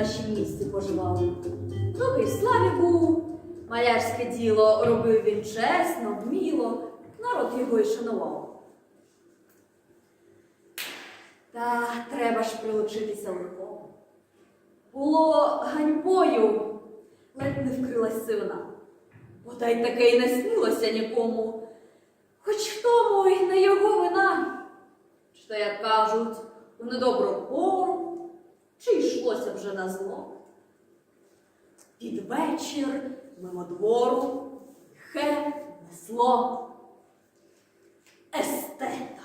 нашім місті поживав. Доки в славі був, малярське діло робив він чесно, вміло, народ його й шанував. Та треба ж прилучитися легко. Було ганьбою, ледь не вкрилась сивина. Бодай таке й не снилося нікому, хоч в тому й не його вина. То, як кажуть, у недобру пору, вже на зло. Під вечір мимо двору хе несло естета.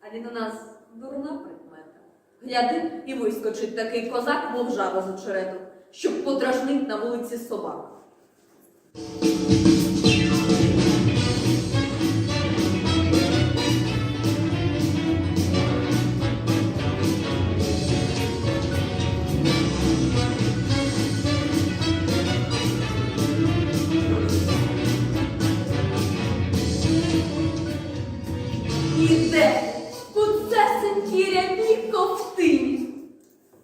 А він у нас дурна прикмета. Гляди, і вискочить такий козак, мов жаба з очерету, щоб подражнить на вулиці собак. Іде куцесенький рябій ковтині.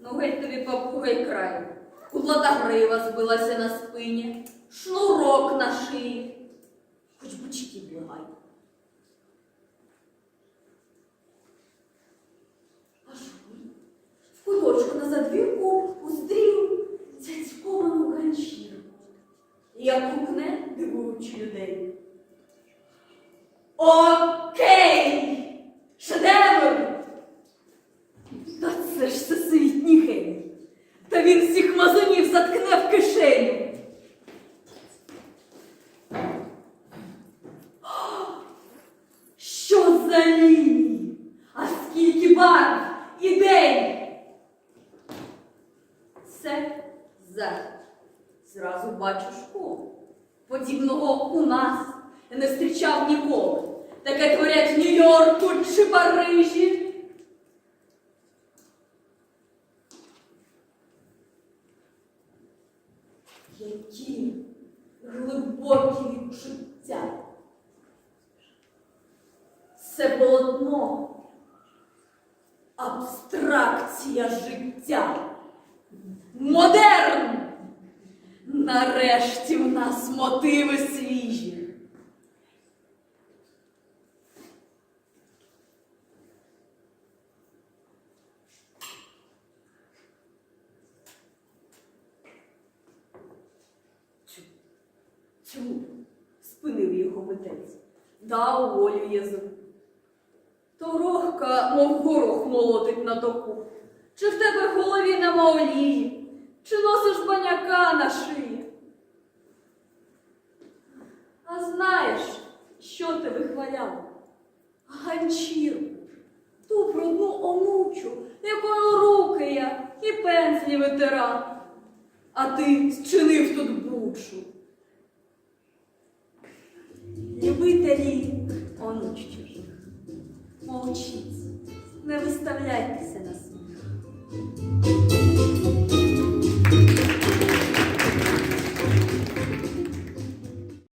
Ну геть тобі папугай край. Кудлата грива збилася на спині, шнурок на шиї. Хоч бучки благай. Аж ви в куточку на задвірку уздрів цяцьковану ганчірку. Як гукне, дивуючи людей. Окей! Шедевр! Та це ж всесвітній геній. Та він всіх мазунів заткне в кишеню. Що за лінії? А скільки барв, ідей? Це захід. Школу. Подібного у нас не зустрічав ніколи. Таке творять в Нью-Йорку чи Парижі. Які глибокі відчуття. Це полотно, абстракція життя. Модерн! Нарешті в нас мотиви свіжі. Цю, спинив його митець, дав волю язику. Торохка, мов горох молотить на току. Чи в тебе в голові нема олії? Чи носиш баняка на шиї? А знаєш, що ти вихваляв? Ганчірку, ту брудну онучу, якою руки я і пензлі витирав. А ти зчинив тут бучу. Любителі онуч чужих, мовчіть, не виставляйтеся на сміх.